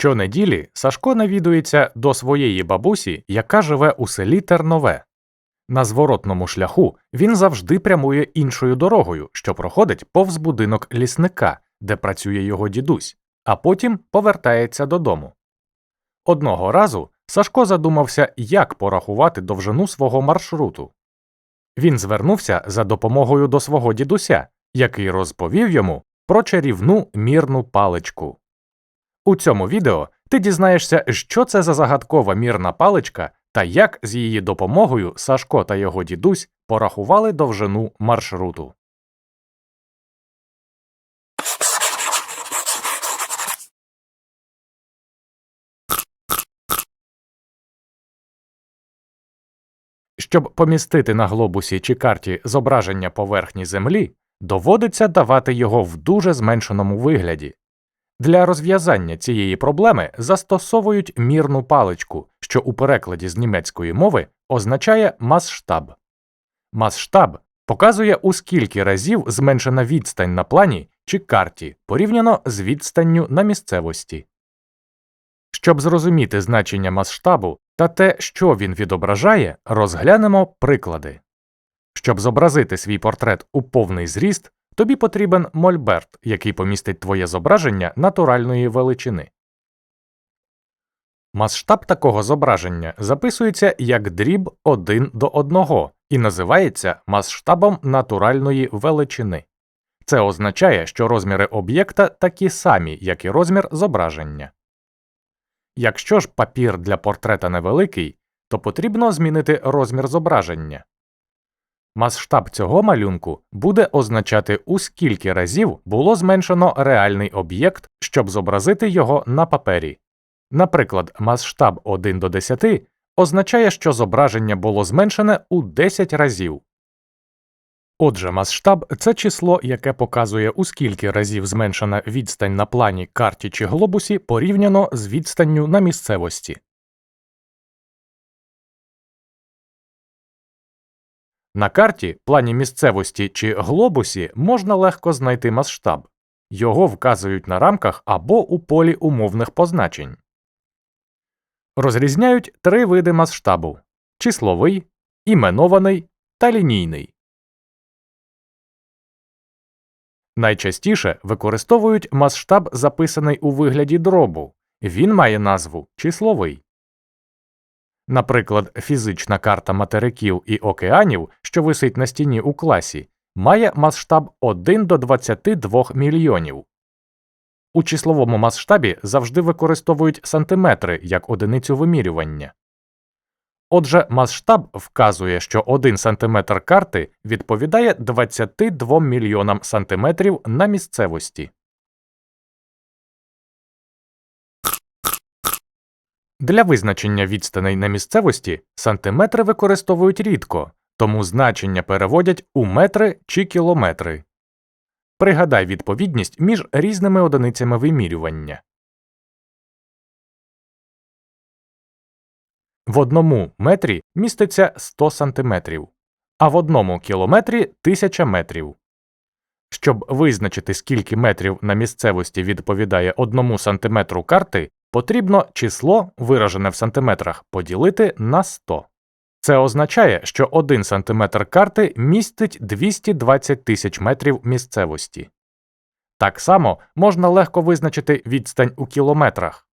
Щонеділі Сашко навідується до своєї бабусі, яка живе у селі Тернове. На зворотному шляху він завжди прямує іншою дорогою, що проходить повз будинок лісника, де працює його дідусь, а потім повертається додому. Одного разу Сашко задумався, як порахувати довжину свого маршруту. Він звернувся за допомогою до свого дідуся, який розповів йому про чарівну мірну паличку. У цьому відео ти дізнаєшся, що це за загадкова мірна паличка та як з її допомогою Сашко та його дідусь порахували довжину маршруту. Щоб помістити на глобусі чи карті зображення поверхні Землі, доводиться давати його в дуже зменшеному вигляді. Для розв'язання цієї проблеми застосовують мірну паличку, що у перекладі з німецької мови означає масштаб. Масштаб показує у скільки разів зменшена відстань на плані чи карті порівняно з відстанню на місцевості. Щоб зрозуміти значення масштабу та те, що він відображає, розглянемо приклади. Щоб зобразити свій портрет у повний зріст, тобі потрібен мольберт, який помістить твоє зображення натуральної величини. Масштаб такого зображення записується як дріб 1 до 1 і називається масштабом натуральної величини. Це означає, що розміри об'єкта такі самі, як і розмір зображення. Якщо ж папір для портрета невеликий, то потрібно змінити розмір зображення. Масштаб цього малюнку буде означати, у скільки разів було зменшено реальний об'єкт, щоб зобразити його на папері. Наприклад, масштаб 1 до 10 означає, що зображення було зменшене у 10 разів. Отже, масштаб це число, яке показує, у скільки разів зменшена відстань на плані, карті чи глобусі порівняно з відстанню на місцевості. На карті, плані місцевості чи глобусі можна легко знайти масштаб. Його вказують на рамках або у полі умовних позначень. Розрізняють три види масштабу числовий, іменований та лінійний. Найчастіше використовують масштаб, записаний у вигляді дробу. Він має назву числовий. Наприклад, фізична карта материків і океанів, що висить на стіні у класі, має масштаб 1 до 22 мільйонів. У числовому масштабі завжди використовують сантиметри як одиницю вимірювання. Отже, масштаб вказує, що 1 см карти відповідає 22 мільйонам сантиметрів на місцевості. Для визначення відстаней на місцевості сантиметри використовують рідко, тому значення переводять у метри чи кілометри. Пригадай відповідність між різними одиницями вимірювання. В одному метрі міститься 100 сантиметрів, а в одному кілометрі 1000 метрів. Щоб визначити, скільки метрів на місцевості відповідає одному сантиметру карти, потрібно число, виражене в сантиметрах, поділити на 100. Це означає, що 1 сантиметр карти містить 220 тисяч метрів місцевості. Так само можна легко визначити відстань у кілометрах.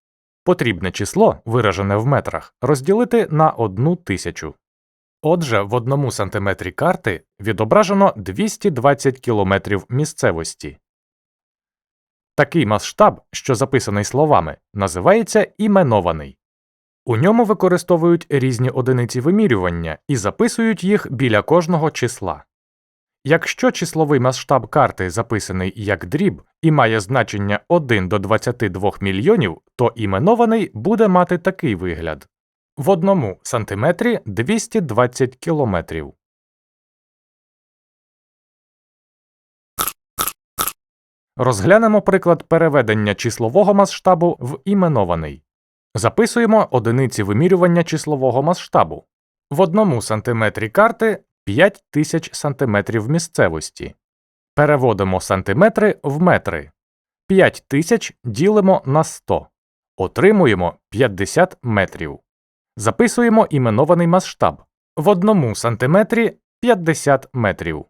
Потрібне число, виражене в метрах, розділити на одну тисячу. Отже, в одному сантиметрі карти відображено 220 кілометрів місцевості. Такий масштаб, що записаний словами, називається іменований. У ньому використовують різні одиниці вимірювання і записують їх біля кожного числа. Якщо числовий масштаб карти записаний як дріб і має значення 1 до 22 мільйонів, то іменований буде мати такий вигляд в одному сантиметрі 220 кілометрів. Розглянемо приклад переведення числового масштабу в іменований. Записуємо одиниці вимірювання числового масштабу. В одному сантиметрі карти 5000 сантиметрів місцевості. Переводимо сантиметри в метри. 5000 ділимо на 100. Отримуємо 50 метрів. Записуємо іменований масштаб. В одному сантиметрі 50 метрів.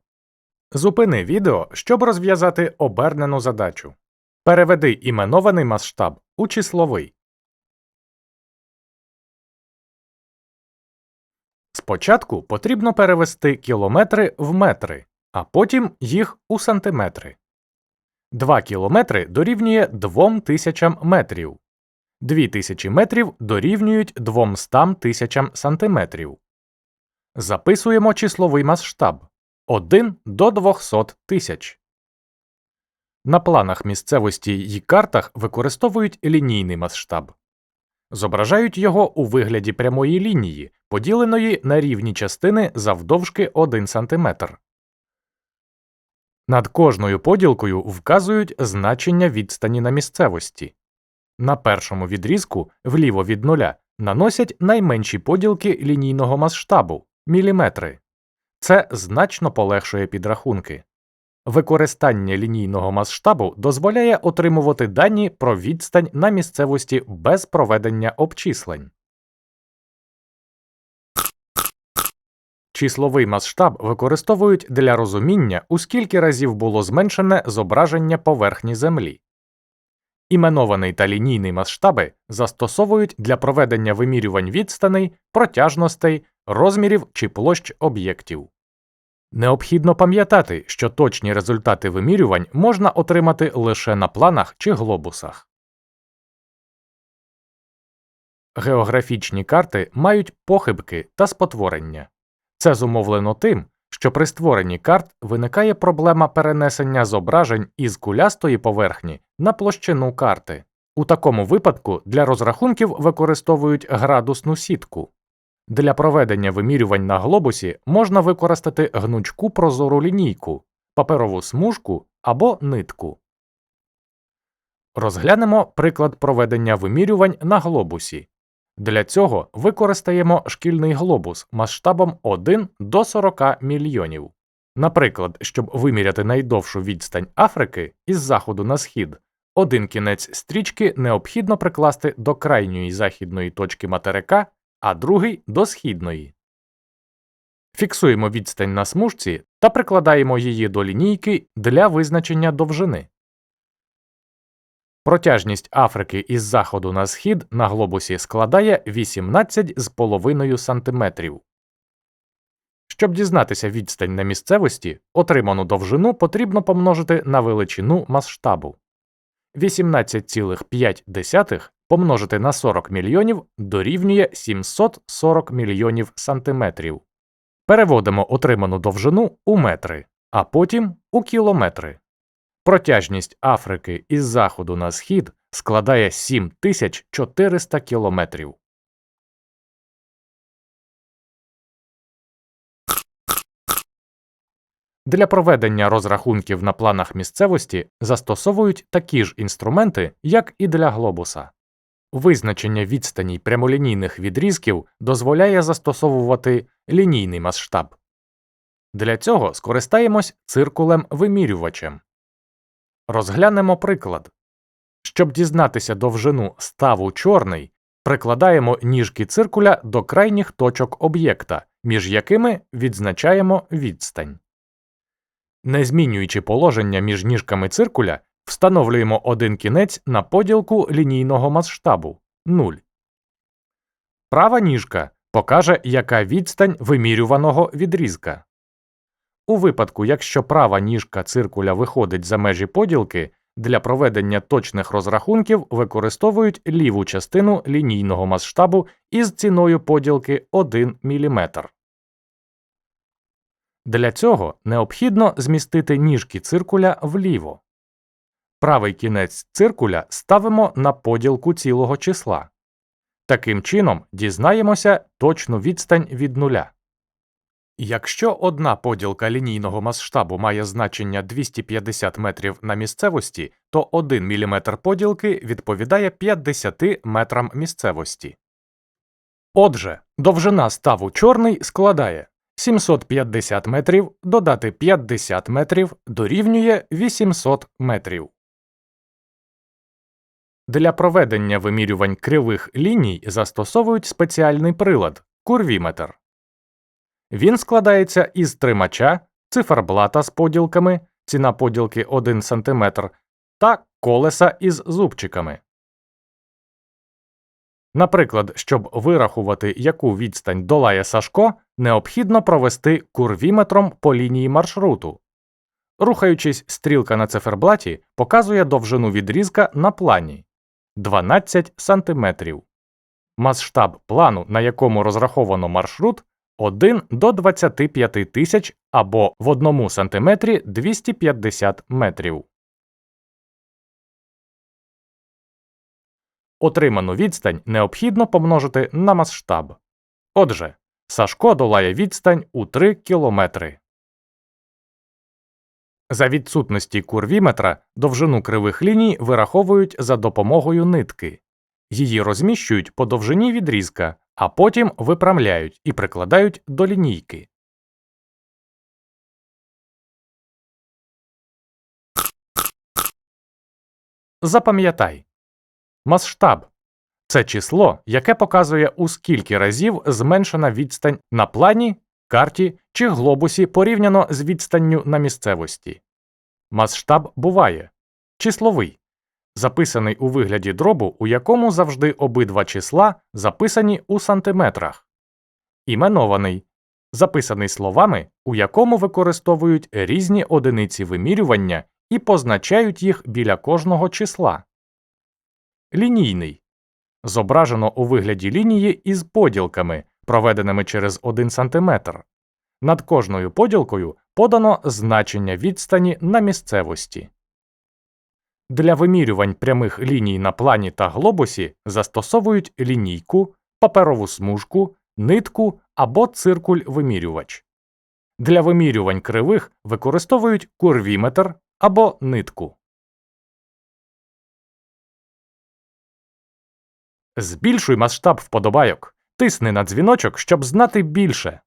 Зупини відео, щоб розв'язати обернену задачу. Переведи іменований масштаб у числовий. Спочатку потрібно перевести кілометри в метри, а потім їх у сантиметри. 2 кілометри дорівнює 2000 метрів. 2000 метрів дорівнюють 200 тисячам сантиметрів. Записуємо числовий масштаб 1 до 200 тисяч. На планах місцевості й картах використовують лінійний масштаб. Зображають його у вигляді прямої лінії, поділеної на рівні частини завдовжки 1 см. Над кожною поділкою вказують значення відстані на місцевості. На першому відрізку вліво від нуля наносять найменші поділки лінійного масштабу міліметри. Це значно полегшує підрахунки. Використання лінійного масштабу дозволяє отримувати дані про відстань на місцевості без проведення обчислень. Числовий масштаб використовують для розуміння, у скільки разів було зменшене зображення поверхні Землі. Іменований та лінійний масштаби застосовують для проведення вимірювань відстаней, протяжностей, розмірів чи площ об'єктів. Необхідно пам'ятати, що точні результати вимірювань можна отримати лише на планах чи глобусах. Географічні карти мають похибки та спотворення. Це зумовлено тим, що при створенні карт виникає проблема перенесення зображень із кулястої поверхні на площину карти. У такому випадку для розрахунків використовують градусну сітку. Для проведення вимірювань на глобусі можна використати гнучку прозору лінійку, паперову смужку або нитку. Розглянемо приклад проведення вимірювань на глобусі. Для цього використаємо шкільний глобус масштабом 1 до 40 мільйонів. Наприклад, щоб виміряти найдовшу відстань Африки із заходу на схід, один кінець стрічки необхідно прикласти до крайньої західної точки материка, а другий до східної. Фіксуємо відстань на смужці та прикладаємо її до лінійки для визначення довжини. Протяжність Африки із заходу на схід на глобусі складає 18,5 см. Щоб дізнатися відстань на місцевості, отриману довжину потрібно помножити на величину масштабу. 18,5 помножити на 40 мільйонів дорівнює 740 мільйонів сантиметрів. Переводимо отриману довжину у метри, а потім у кілометри. Протяжність Африки із заходу на схід складає 7400 кілометрів. Для проведення розрахунків на планах місцевості застосовують такі ж інструменти, як і для глобуса. Визначення відстані прямолінійних відрізків дозволяє застосовувати лінійний масштаб. Для цього скористаємось циркулем вимірювачем. Розглянемо приклад. Щоб дізнатися довжину ставу чорний, прикладаємо ніжки циркуля до крайніх точок об'єкта, між якими відзначаємо відстань. Не змінюючи положення між ніжками циркуля, встановлюємо один кінець на поділку лінійного масштабу 0. Права ніжка покаже, яка відстань вимірюваного відрізка. У випадку, якщо права ніжка циркуля виходить за межі поділки, для проведення точних розрахунків використовують ліву частину лінійного масштабу із ціною поділки 1 мм. Для цього необхідно змістити ніжки циркуля вліво. Правий кінець циркуля ставимо на поділку цілого числа. Таким чином дізнаємося точну відстань від нуля. Якщо одна поділка лінійного масштабу має значення 250 метрів на місцевості, то 1 мм поділки відповідає 50 метрам місцевості. Отже, довжина ставу чорний складає 750 метрів додати 50 метрів дорівнює 800 метрів. Для проведення вимірювань кривих ліній застосовують спеціальний прилад курвіметр. Він складається із тримача, циферблата з поділками, ціна поділки 1 см та колеса із зубчиками. Наприклад, щоб вирахувати, яку відстань долає Сашко, необхідно провести курвіметром по лінії маршруту. Рухаючись, стрілка на циферблаті показує довжину відрізка на плані 12 см. Масштаб плану, на якому розраховано маршрут, 1 до 25 тисяч або в 1 см 250 метрів. Отриману відстань необхідно помножити на масштаб. Отже, Сашко долає відстань у 3 кілометри. За відсутності курвіметра довжину кривих ліній вираховують за допомогою нитки. Її розміщують по довжині відрізка, а потім випрямляють і прикладають до лінійки. Запам'ятай. Масштаб це число, яке показує у скільки разів зменшена відстань на плані, карті чи глобусі порівняно з відстанню на місцевості. Масштаб буває. Числовий, записаний у вигляді дробу, у якому завжди обидва числа записані у сантиметрах, іменований, записаний словами, у якому використовують різні одиниці вимірювання і позначають їх біля кожного числа. Лінійний. Зображено у вигляді лінії із поділками, проведеними через 1 см. Над кожною поділкою подано значення відстані на місцевості. Для вимірювань прямих ліній на плані та глобусі застосовують лінійку, паперову смужку, нитку або циркуль-вимірювач. Для вимірювань кривих використовують курвіметр або нитку. Збільшуй масштаб вподобайок. Тисни на дзвіночок, щоб знати більше.